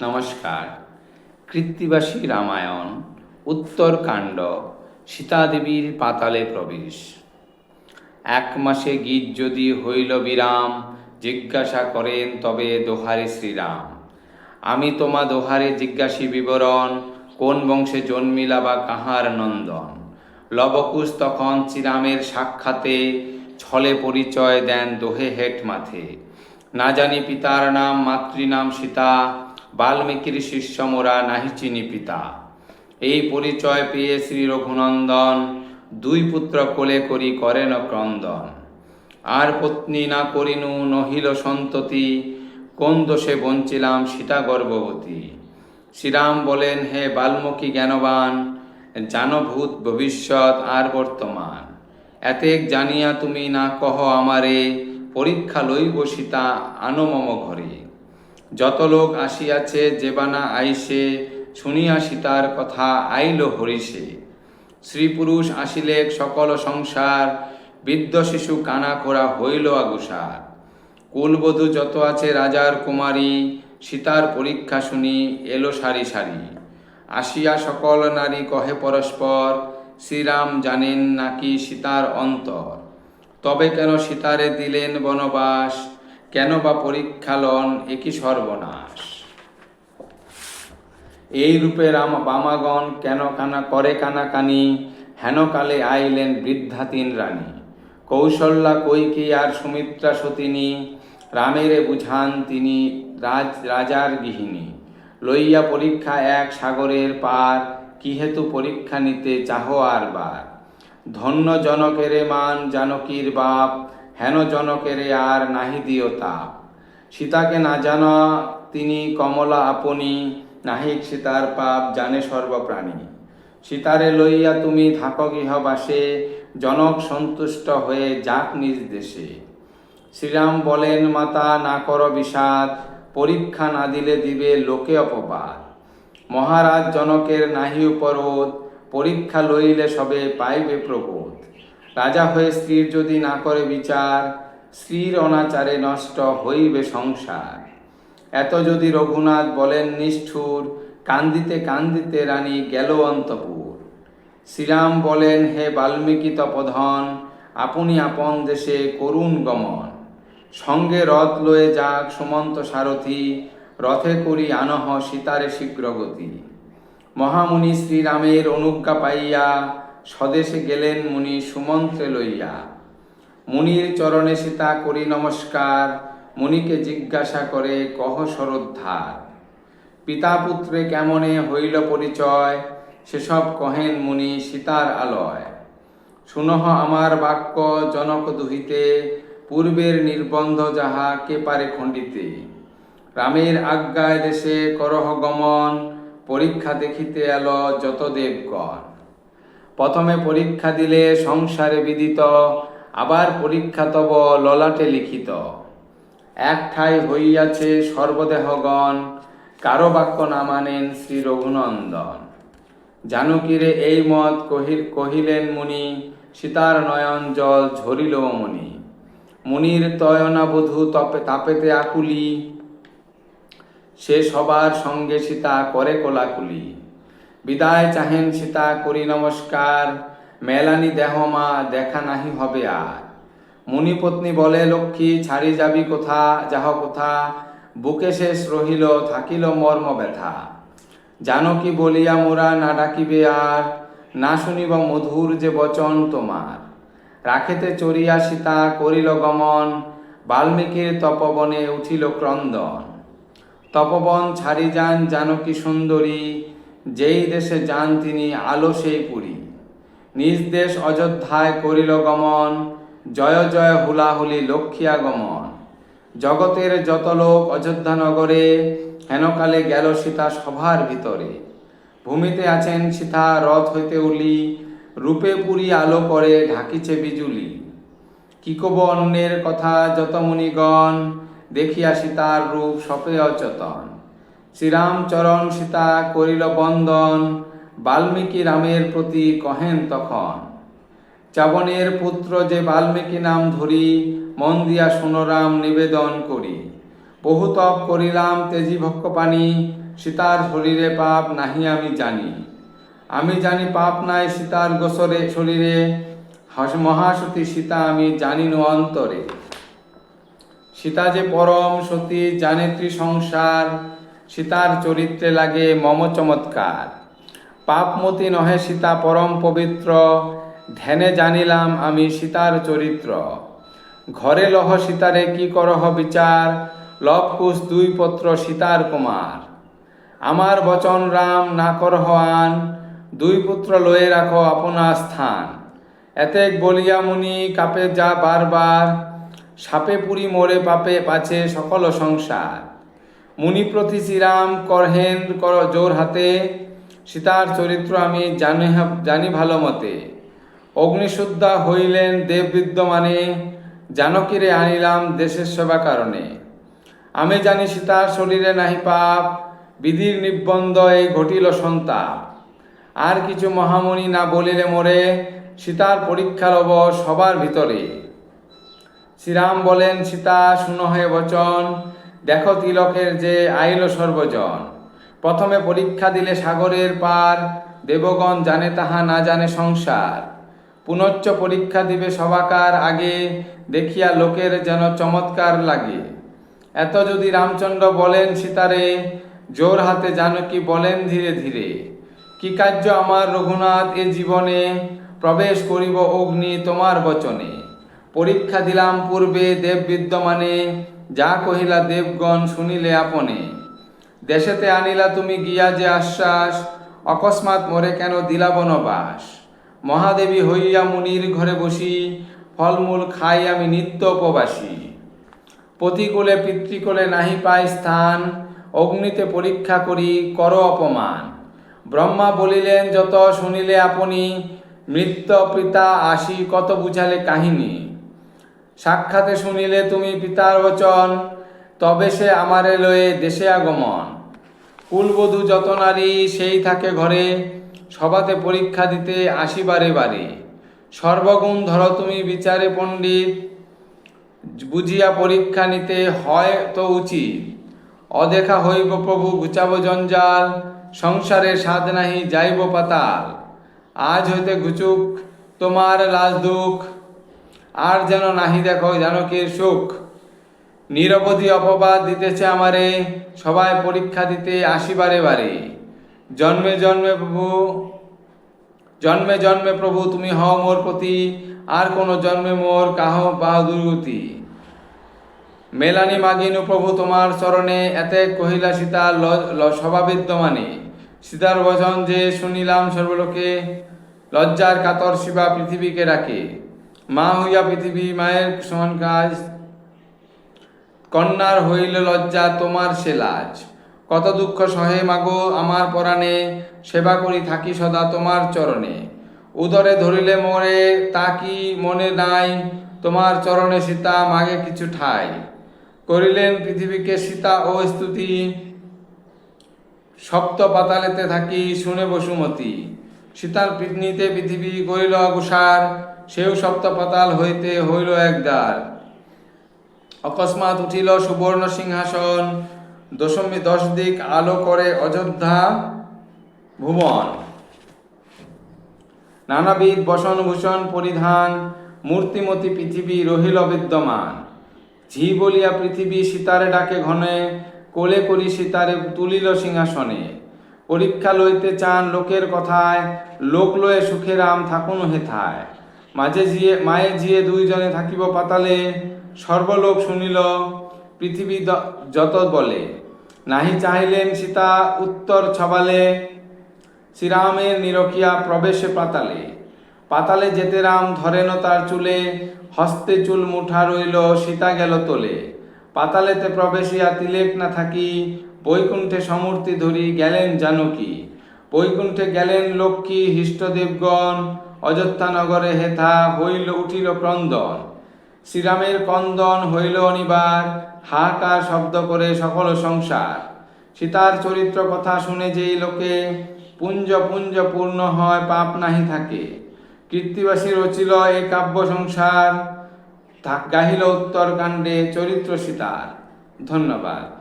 নমস্কার। কৃত্তিবাসী রামায়ণ উত্তরকাণ্ড সীতাদেবীর পাতালে প্রবেশ। এক মাসে গীত যদি হইল বিরাম, জিজ্ঞাসা করেন তবে দোহারে শ্রীরাম। আমি তোমা দোহারে জিজ্ঞাসী বিবরণ, কোন বংশে জন্মিলা বা কাহার নন্দন? লবকুশ তখন শ্রীরামের সাক্ষাতে ছলে পরিচয় দেন দোহে হেট মাথে না জানি পিতার নাম মাতৃনাম সীতা বাল্মীকির শিষ্য মোরা নাহি চিনি পিতা। এই পরিচয় পেয়ে শ্রী রঘুনন্দন দুই পুত্র কোলে করি করেন ক্রন্দন। আর পত্নী না করিনু নহিল সন্ততি, কোন দোষে বঞ্চিলাম সীতা গর্ভবতী। শ্রীরাম বলেন, হে বাল্মীকি জ্ঞানবান, জানভূত ভবিষ্যৎ আর বর্তমান। এতেক জানিয়া তুমি না কহ আমারে, পরীক্ষা লইব সীতা আনো মম ঘরে। যত লোক আসিয়াছে যেবানা আইসে, শুনিয়া সীতার কথা আইল হরিষে। স্ত্রী পুরুষ আসিলেক সকল সংসার, বৃদ্ধ শিশু কানা করা হইল আগুসার। কুলবধূ যত আছে রাজার কুমারী, সীতার পরীক্ষা শুনি এলো সারি সারি। আসিয়া সকল নারী কহে পরস্পর, শ্রীরাম, জানেন নাকি সীতার অন্তর? তবে কেন সীতারে দিলেন বনবাস? কেন বা পরীক্ষা লন একই সর্বনাশ? এই রূপে রাম বামাগণ কেন কানা করে কানাকানি, হেন কালে আইলেন বৃদ্ধা তিন রানী। কৌশল্যা কৈকি আর সুমিত্রা সতিনী, রামেরে বুঝান তিনি রাজ, রাজার গৃহিণী। লইয়া পরীক্ষা এক সাগরের পার কি হেতু পরীক্ষা নিতে চাহ আর বার। ধন্য জনকেরে মান জানকীর বাপ হেন জনকেরে আর নাহি দিও তাপ। সীতাকে না জানা, তিনি কমলা আপনি, নাহিক সীতার পাপ জানে সর্বপ্রাণী। সীতারে লইয়া তুমি থাকো গৃহবাসে, জনক সন্তুষ্ট হয়ে যাক নিজ দেশে। শ্রীরাম বলেন, মাতা, না কর বিষাদ, পরীক্ষা না দিলে দিবে লোকে অপবাদ। মহারাজ জনকের নাহি উপরোধ, পরীক্ষা লইলে সবে পাইবে প্রবোধ। রাজা হয়ে স্ত্রীর যদি না করে বিচার, স্ত্রীর অনাচারে নষ্ট হইবে সংসার। এত যদি রঘুনাথ বলেন নিষ্ঠুর, কান্দিতে কান্দিতে রানী গেল অন্তপুর। শ্রীরাম বলেন, হে বাল্মীকি তপধন, আপনি আপন দেশে করুণ গমন। সঙ্গে রথ লয়ে যাক সুমন্ত সারথি, রথে করি আনহ সীতারে শীঘ্রগতি। মহামুনি শ্রীরামের অনুজ্ঞা পাইয়া স্বদেশে গেলেন মুনি সুমন্ত্রে লইয়া। মুনির চরণে সীতা করি নমস্কার, মুনিকে জিজ্ঞাসা করে, কহ সরোদ্ধার পিতা পুত্রে কেমনে হইল পরিচয়? সেসব কহেন মুনি সীতার আলয়। শুনহ আমার বাক্য জনক দুহিতে, পূর্বের নির্বন্ধ যাহা কে পারে খণ্ডিতে। রামের আজ্ঞায় দেশে করহ গমন, পরীক্ষা দেখিতে এল যত দেবগণ। প্রথমে পরীক্ষা দিলে সংসারে বিদিত, আবার পরীক্ষা তব ললাটে লিখিত। এক ঠাই হইয়াছে সর্বদেহগণ, কারও বাক্য না মানেন শ্রী রঘুনন্দন। জানকীরে এই মত কহির, কহিলেন মুনি, সীতার নয়ন জল ঝরিল মুনি। মুনির তয়না বধূ তপে, তাপেতে আকুলি। সে সবার সঙ্গে সীতা করে কোলাকুলি। বিদায় চাহেন সীতা, করি নমস্কার। মেলানি দেহ মা, দেখা নাহি হবে আর। মুনিপত্নী বলে, লক্ষ্মী, ছাড়ি যাবি কোথা, যাহ কোথা? বুকে শেষ রহিল, থাকিল মর্ম ব্যথা। জানো কি বলিয়া মোরা, না ডাকিবে আর। না শুনিব মধুর যে বচন তোমার। রাখেতে চড়িয়া সীতা, করিল গমন। বাল্মীকির তপবনে উঠিল ক্রন্দন। তপবন ছাড়ি যান জানকী সুন্দরী। যেই দেশে যান তিনি, আলো সেই পুরী। নিজ দেশ অযোধ্যায় করিল গমন, জয় জয় হুলাহুলি লক্ষ্মী আগমন জগতের যত লোক অযোধ্যা নগরে, হেনকালে গেল সীতা সভার ভিতরে। ভূমিতে আছেন সীতা, রথ হইতে উলি, রূপে পুরি আলো করে ঢাকিছে বিজুলি। কি কব অন্যের কথা, যত মুনিগণ, দেখিয়া সীতার রূপ সপে অচেতন। শ্রীরামচরণ সীতা করিল বন্দন, বাল্মীকি রামের প্রতি কহেন তখন। চাবনের পুত্র যে বাল্মীকি নাম ধরি, মন দিয়া শুনরাম নিবেদন করি। বহু তপ করিলাম তেজি ভক্ষ পানি সীতার শরীরে পাপ নাহি আমি জানি। আমি জানি পাপ নাই সীতার গোসরে শরীরে। হাস- মহাসতী সীতা আমি জানি নো অন্তরে। সীতা যে পরম সতী জানেত্রী সংসার সীতার চরিত্রে লাগে মম চমৎকার। পাপমতি নহে সীতা পরম পবিত্র, ধ্যানে জানিলাম আমি সীতার চরিত্র। ঘরে লহ সীতারে কি করহ বিচার লবকুশ দুই পত্র সীতার কুমার। আমার বচন রাম না করহ আন, দুই পুত্র লয়ে রাখো আপনা স্থান। এতেক বলিয়া মুনি কাপে যা বারবার, সাপে পুরি মোরে পাপে পাছে সকল সংসার। মুনি প্রতি শ্রীরাম করহেন কর জোর হাতে, সীতার চরিত্র আমি জানি জানি ভালো মতে। অগ্নিশুদ্ধা হইলেন দেব বিদ্যমানে জানকীরে আনিলাম দেশের সেবা কারণে। আমি জানি সীতার শরীরে নাহি পাপ, বিধির নিবন্ধ এই ঘটিল সন্তাপ। আর কিছু মহামণি না বলিলে মোরে, সীতার পরীক্ষা লব সবার ভিতরে। শ্রীরাম বলেন, সীতা, শুনো হয়ে বচন দেখো তিলকের যে আইল সর্বজন। প্রথমে পরীক্ষা দিলে সাগরের পার, দেবগণ জানে তাহা না জানে সংসার। পুনশ্চ পরীক্ষা দিবে সবাকার আগে, দেখিয়া লোকের যেন চমৎকার লাগে। এত যদি রামচন্দ্র বলেন সীতারে, জোর হাতে জানকী বলেন ধীরে ধীরে। কি কার্য আমার রঘুনাথ এ জীবনে? প্রবেশ করিব অগ্নি তোমার বচনে। পরীক্ষা দিলাম পূর্বে দেব বিদ্যমানে যা কহিলা দেবগণ শুনিলে আপনে। দেশেতে আনিলা তুমি গিয়া যে আশ্বাস, অকস্মাৎ মোরে কেন দিলা বনবাস? মহাদেবী হইয়া মুনির ঘরে বসি, ফলমূল খাই আমি নিত্য উপবাসী। প্রতিকূলে পিতৃকূলে নাহি পাই স্থান, অগ্নিতে পরীক্ষা করি, কর অপমান। ব্রহ্মা বলিলেন, যত শুনিলে আপনি মৃত্য পিতা আসি কত বুঝালে কাহিনী। সাক্ষাতে শুনিলে তুমি পিতার বচন, তবে সে আমারে লয়ে দেশে আগমন। কুলবধূ যত নারী, সেই থাকে ঘরে, সভাতে পরীক্ষা দিতে আসি বারে। বারে সর্বগুণ ধরো তুমি বিচারে পণ্ডিত, বুঝিয়া পরীক্ষা নিতে হয় তো উচিত। অদেখা হইব প্রভু ঘুচাব জঞ্জাল, সংসারে সাধ নাহি, যাইব পাতাল। আজ হইতে ঘুচুক তোমার লাজ দুঃখ আর যেন নাহি দেখো জানকীর সুখ? নিরবধি অপবাদ দিতেছে আমারে, সবাই পরীক্ষা দিতে আসিবারে বারে। জন্মে জন্মে প্রভু, জন্মে জন্মে প্রভু, তুমি হও মোর প্রতি, আর কোন জন্মে মোর কাহ বাহাদুরগতি মেলানি মাগিনু প্রভু, তোমার চরণে এতে কহিলা সীতা সভাবিদ্যমানে সীতার বচন যে শুনিলাম সর্বলোকে, লজ্জার কাতর শিবা পৃথিবীকে রাখে মা হইয়া পৃথিবী, মায়ের সমান কাজ। কন্যার হইল লজ্জা, তোমার সে লাজ। কত দুঃখ সহে মাগো আমার পরাণে, সেবা করি থাকি সদা তোমার চরণে। উদরে ধরিলে মোরে, তা কি মনে নাই, তোমার চরণে সীতা মাগে কিছু ঠাই। করিলেন পৃথিবীকে সীতা ও স্তুতি, সপ্ত পাতালেতে থাকি, শুনে বসুমতি। সীতার পিতনিতে পৃথিবী করিল অগুসার। সেও সপ্ত পাতাল হইতে হইল একদার। অকস্মাৎ উঠিল সুবর্ণ সিংহাসন, দশমী দশ দিক আলো করে অযোধ্যা ভুবন। নানাবিধ বসনভূষণ, পরিধান, মূর্তিমতি পৃথিবী রহিল বিদ্যমান। ঝি বলিয়া পৃথিবী সীতারে ডাকে ঘনে, কোলে করি সীতারে তুলিল সিংহাসনে। পরীক্ষা লইতে চান লোকের কথায়, লোক লয়ে সুখে রাম থাকুন হেথায়। মাঝে জিয়ে, মায়ে জিয়ে দুইজনে থাকিব পাতালে, সর্বলোক শুনিল, পৃথিবী যত বলে। নাহি চাহিলেন সীতা উত্তর ছবালে, শ্রীরামের নিরকিয়া প্রবেশে পাতালে। পাতালে যেতে রাম ধরেন তার চুলে, হস্তে চুল মুঠা রইল, সীতা গেল তোলে। পাতালেতে প্রবেশিয়া তিলেক না থাকি, বৈকুণ্ঠে সমূর্তি ধরি গেলেন জানকী। বৈকুণ্ঠে গেলেন লক্ষ্মী, হৃষ্টদেবগণ অযোধ্যা নগরে হেথা হইল উঠিল ক্রন্দন। শ্রীরামের কন্দন হইল অনিবার হাহাকার শব্দ করে সকল সংসার। সীতার চরিত্র কথা শুনে যেই লোকে পুঞ্জ পুঞ্জ পূর্ণ হয়, পাপ নাহি থাকে। কীর্তিবাসী রচিল এই কাব্য সংসার গাহিল উত্তরকাণ্ডে চরিত্র সীতার। ধন্যবাদ।